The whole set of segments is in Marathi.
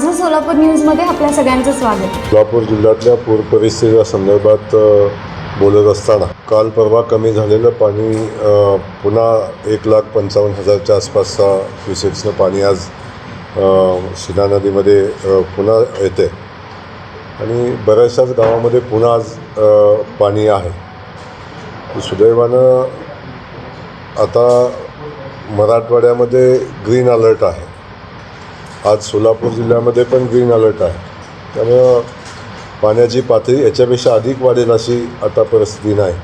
माझं सोलापूर न्यूजमध्ये आपल्या सगळ्यांचं स्वागत. सोलापूर जिल्ह्यातल्या पूर परिस्थितीच्या संदर्भात बोलत असताना काल परवा कमी झालेलं पाणी पुन्हा एक लाख पंचावन्न हजारच्या आसपासचा क्युसेक्सनं पाणी आज शिना नदीमध्ये पुन्हा येते आणि बऱ्याचशाच गावामध्ये पुन्हा आज पाणी आहे. सुदैवानं आता मराठवाड्यामध्ये ग्रीन अलर्ट आहे. आज सोलापूर जिल्ह्यामध्ये पण ग्रीन अलर्ट आहे. त्यामुळं पाण्याची पातळी याच्यापेक्षा अधिक वाढेल अशी आता परिस्थिती नाही.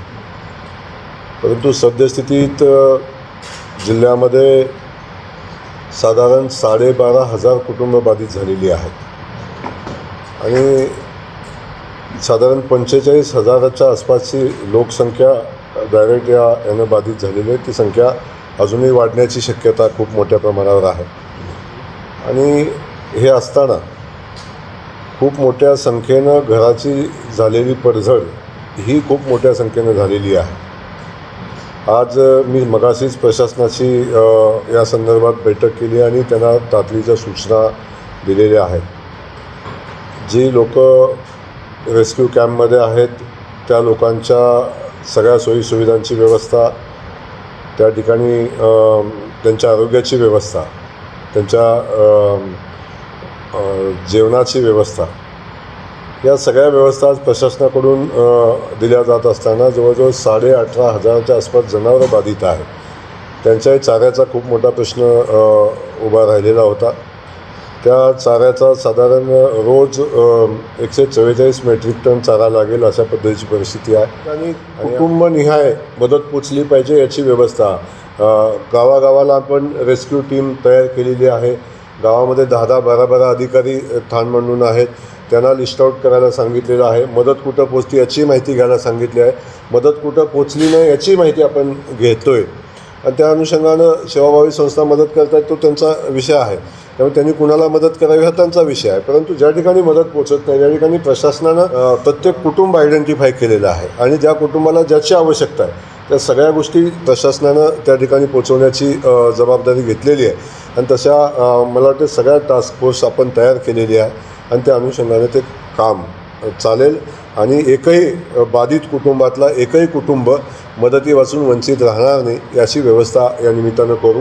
परंतु सद्यस्थितीत जिल्ह्यामध्ये साधारण साडेबारा हजार कुटुंब बाधित झालेली आहेत. आणि साधारण पंचेचाळीस हजाराच्या आसपासची लोकसंख्या डायरेक्ट या यानं बाधित झालेली आहे. ती संख्या अजूनही वाढण्याची शक्यता खूप मोठ्या प्रमाणावर आहे. आणि हे असताना खूप मोठ्या संख्येनं घराची झालेली पडझड ही खूप मोठ्या संख्येनं झालेली आहे. आज मी मगाशीच प्रशासनाची या संदर्भात बैठक केली आणि त्यांना तातडीच्या सूचना दिलेल्या आहेत. जी लोक रेस्क्यू कॅम्पमध्ये आहेत त्या लोकांच्या सगळ्या सोयीसुविधांची व्यवस्था त्या ठिकाणी त्यांच्या आरोग्याची व्यवस्था त्यांच्या जेवणाची व्यवस्था. या सगळ्या व्यवस्था प्रशासनाकडून दिल्या जात असताना जवळजवळ साडे अठरा हजाराच्या आसपास जनावरं बाधित आहेत. त्यांच्याही चाऱ्याचा खूप मोठा प्रश्न उभा राहिलेला होता. त्या चाऱ्याचा साधारण रोज एकशे चव्वेचाळीस मेट्रिक टन चारा लागेल अशा पद्धतीची परिस्थिती आहे. आणि कुटुंबनिहाय मदत पोचली पाहिजे याची व्यवस्था गावागावाला आपण रेस्क्यू टीम तयार केलेली आहे. गावामध्ये दहा दहा बारा बारा अधिकारी ठाण मांडून आहेत. त्यांना लिस्ट आऊट करायला सांगितलेलं आहे. मदत कुठं पोचली याची माहिती घ्यायला सांगितली आहे. मदत कुठं पोचली नाही याची माहिती आपण घेतो आहे आणि त्या अनुषंगानं सेवाभावी संस्था मदत करतात तो त्यांचा विषय आहे. त्यामुळे त्यांनी कुणाला मदत करावी हा त्यांचा विषय आहे. परंतु ज्या ठिकाणी मदत पोचत नाही त्या ठिकाणी प्रशासनानं प्रत्येक कुटुंब आयडेंटिफाय केलेलं आहे. आणि ज्या कुटुंबाला ज्याची आवश्यकता आहे त्या सगळ्या गोष्टी प्रशासनानं त्या ठिकाणी पोचवण्याची जबाबदारी घेतलेली आहे. आणि तशा मला वाटतं सगळ्या टास्क फोर्स आपण तयार केलेली आहे आणि त्या अनुषंगाने ते काम चालेल. आणि एकही बाधित कुटुंबातला एकही कुटुंब मदतीपासून वंचित राहणार नाही याची व्यवस्था या निमित्तानं करू.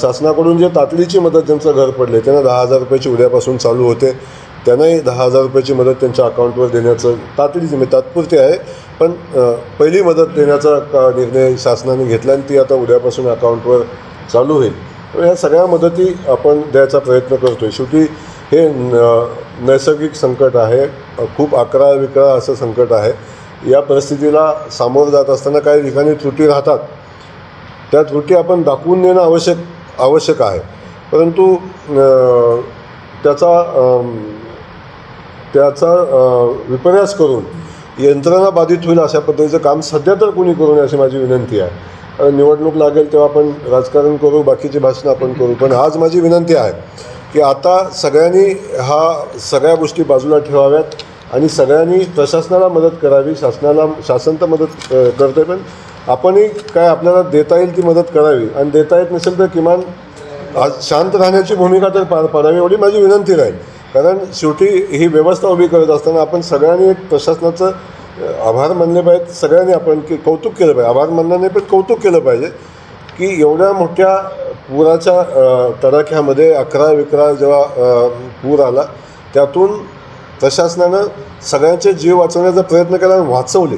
शासनाकडून जे तातडीची मदत ज्यांचं घर पडले त्यांना दहा हजार रुपयाची उद्यापासून चालू होते. त्यांनाही दहा हजार रुपयाची मदत त्यांच्या अकाउंटवर देण्याचं तातडीची म्हणजे तात्पुरती आहे. पण पहिली मदत देण्याचा का निर्णय शासनाने घेतला आणि ती आता उद्यापासून अकाउंटवर चालू होईल. ह्या सगळ्या मदती आपण द्यायचा प्रयत्न करतो आहे शेवटी हे नैसर्गिक संकट आहे. खूप अकरा विकळा असं संकट आहे. या परिस्थितीला सामोरं जात असताना काही ठिकाणी त्रुटी राहतात. त्या त्रुटी आपण दाखवून देणं आवश्यक आवश्यक आहे. परंतु त्याचा त्याचा विपर्यास करून यंत्रणा बाधित होईल अशा पद्धतीचं काम सध्या तर कोणी करू नये अशी माझी विनंती आहे. कारण निवडणूक लागेल तेव्हा आपण राजकारण करू बाकीची भाषणं आपण करू. पण आज माझी विनंती आहे की आता सगळ्यांनी हा सगळ्या गोष्टी बाजूला ठेवाव्यात आणि सगळ्यांनी प्रशासनाला मदत करावी शासनाला शासन तर मदत करते पण आपणही काय आपल्याला देता येईल ती मदत करावी आणि देता येत नसेल तर किमान आज शांत राहण्याची भूमिका तर पार पाडावी एवढी माझी विनंती राहील. कारण शेवटी ही व्यवस्था उभी करत असताना आपण सगळ्यांनी एक प्रशासनाचं आभार मानले पाहिजेत. सगळ्यांनी आपण की कौतुक केलं पाहिजे. आभार मानलं नाही पण कौतुक केलं पाहिजे की एवढ्या मोठ्या पुराच्या तडाख्यामध्ये अकरा विकरा जेव्हा पूर आला त्यातून प्रशासनानं सगळ्यांचे जीव वाचवण्याचा प्रयत्न केला आणि वाचवले.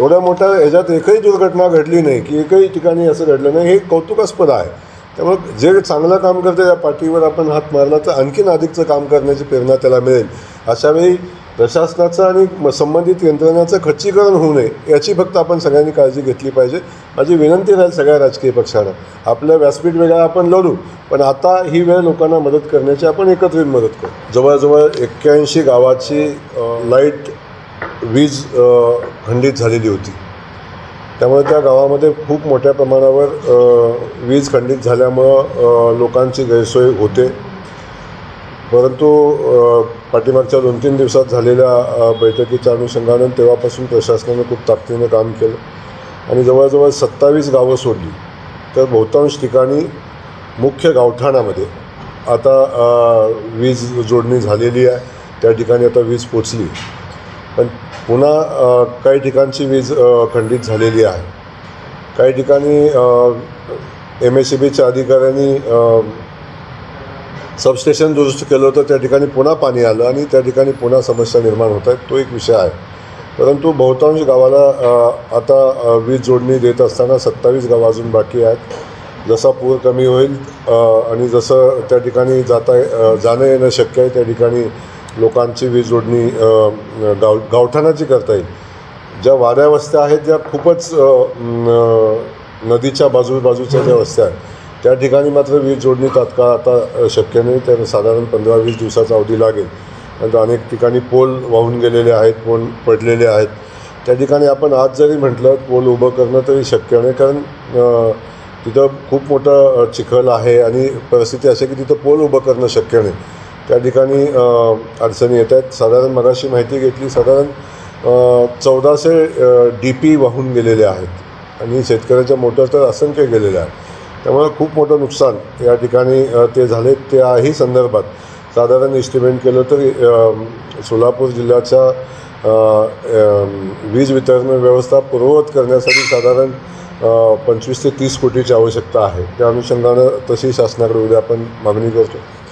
एवढ्या मोठ्या ह्याच्यात एकही दुर्घटना घडली नाही की एकही ठिकाणी असं घडलं नाही हे कौतुकास्पद आहे. त्यामुळे जे चांगलं काम करते त्या पाठीवर आपण हात मारला तर आणखीन अधिकचं काम करण्याची प्रेरणा त्याला मिळेल. अशावेळी प्रशासनाचं आणि संबंधित यंत्रणाचं खच्चीकरण होऊ नये याची फक्त आपण सगळ्यांनी काळजी घेतली पाहिजे. माझी विनंती राहील सगळ्या राजकीय पक्षांना. आपलं व्यासपीठ वेगळं आपण लढू पण आता ही वेळ लोकांना मदत करण्याची आपण एकत्रित मदत करू. जवळजवळ एक्क्याऐंशी गावाची लाइट वीज खंडित झालेली होती. त्यामुळे त्या गावामध्ये खूप मोठ्या प्रमाणावर वीज खंडित झाल्यामुळं लोकांची गैरसोय होते. परंतु पाठीमागच्या दोन तीन दिवसात झालेल्या बैठकीच्या अनुषंगानं तेव्हापासून प्रशासनानं खूप ताकदीनं काम केलं. आणि जवळजवळ सत्तावीस गावं सोडली. तर बहुतांश ठिकाणी मुख्य गावठाणामध्ये आता वीज जोडणी झालेली आहे. त्या ठिकाणी आता वीज पोचली. पण पुन्हा काही ठिकाणची वीज खंडित झालेली आहे. काही ठिकाणी एम एस सी बीच्या अधिकाऱ्यांनी सबस्टेशन दुरुस्त केलं होतं त्या ठिकाणी पुन्हा पाणी आलं आणि त्या ठिकाणी पुन्हा समस्या निर्माण होत आहेत तो एक विषय आहे. परंतु बहुतांश गावाला आता वीज जोडणी देत असताना सत्तावीस गावं अजून बाकी आहेत. जसा पूर कमी होईल आणि जसं त्या ठिकाणी जाता जाणं येणं शक्य आहे त्या ठिकाणी लोकांची वीज जोडणी गाव गावठाणाची करता येईल. ज्या वाड्या वस्त्या आहेत ज्या खूपच नदीच्या बाजू बाजूच्या ज्या वस्त्या आहेत त्या ठिकाणी मात्र वीज जोडणी तात्काळ आता शक्य नाही. तर साधारण पंधरा वीस दिवसाचा अवधी लागेल. नंतर अनेक ठिकाणी पोल वाहून गेलेले आहेत पोल पडलेले आहेत. त्या ठिकाणी आपण आज जरी म्हटलं पोल उभं करणं तरी शक्य नाही. कारण तिथं खूप मोठं चिखल आहे आणि परिस्थिती अशी की तिथं पोल उभं करणं शक्य नाही. त्या ठिकाणी अडचणी येत आहेत. साधारण मगाशी माहिती घेतली साधारण चौदाशे डी पी वाहून गेलेले आहेत. आणि शेतकऱ्याच्या मोटर तर असंख्य गेलेल्या आहेत. त्यामुळे खूप मोठं नुकसान या ठिकाणी ते झाले त्याही संदर्भात. साधारण एस्टिमेट केलं तरी सोलापूर जिल्ह्याच्या वीज वितरण व्यवस्था पूर्ववत करण्यासाठी साधारण पंचवीस ते तीस कोटीची आवश्यकता आहे. त्या अनुषंगानं तशी शासनाकडे उद्या आपण मागणी करतो.